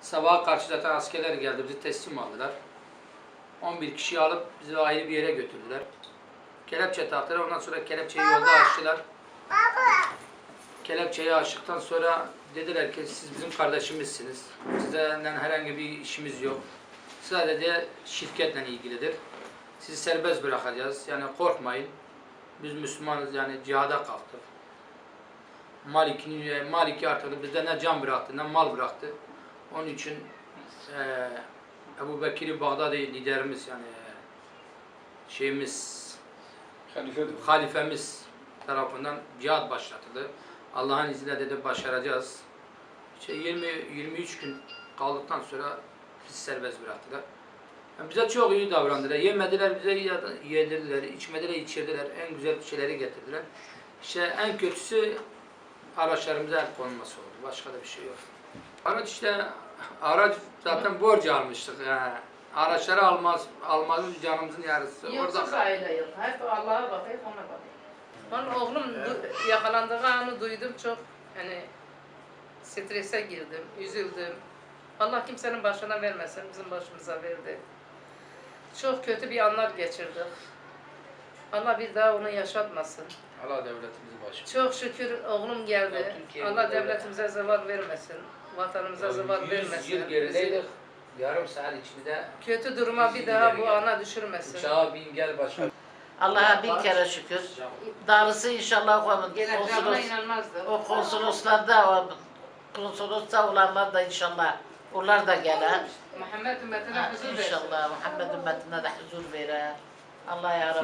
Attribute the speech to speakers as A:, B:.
A: Sabaha karşı zaten askerler geldi bizi teslim aldılar. 11 kişiyi alıp bizi ayrı bir yere götürdüler. Kelepçe taktılar. Ondan sonra kelepçeyi yolda açtılar. Kelepçeyi açtıktan sonra dediler ki siz bizim kardeşimizsiniz. Sizden herhangi bir işimiz yok. Sadece şirketle ilgilidir. Sizi serbest bırakacağız. Yani korkmayın. Biz Müslümanız yani cihada kalktık. Malik'in Maliki artık bizde ne can bıraktı ne mal bıraktı. Onun için eee Ebu Bekir Bağdadi liderimiz yani şeyimiz
B: Halife
A: halifemiz tarafından cihat başlatıldı. Allah'ın izniyle dedi başaracağız. İşte 20 23 gün kaldıktan sonra bizi serbest bıraktılar. Yani bize çok iyi davrandılar. Yemediler bize yedirdiler, içmediler, içirdiler. En güzel şeyleri getirdiler. İşte en kötüsü araçlarımıza el konulması oldu. Başka da bir şey yok. Araç işte araç zaten borç almıştık. Yani. Araçları almaz, almazız canımızın yarısı.
C: Yoksa aile yok. Hep Allah'a bakayım, ona bakayım. Ben oğlum du- yakalandığı anı duydum çok hani strese girdim, üzüldüm. Allah kimsenin başına vermesin, bizim başımıza verdi. Çok kötü bir anlar geçirdik. Allah bir daha onu yaşatmasın.
A: Allah devletimizi başı.
C: Çok şükür oğlum geldi. Allah devletimize zeval vermesin. Vatanımıza zeval
A: 100
C: vermesin.
A: yıl gerideydik. Yarım saat içinde
C: Kötü duruma bir daha bu
A: gel.
C: ana düşürmesin.
A: uçağa bin gel başka.
D: Allah'a bin kere şükür. Darısı inşallah o
C: Geleceğime
D: konsolos,
C: inanmazdı.
D: o konsoloslarda, o konsolosta olanlar da inşallah onlar da gelir.
C: Muhammed ümmetine huzur versin.
D: İnşallah Muhammed ümmetine de huzur verir. Allah ya Rabbi.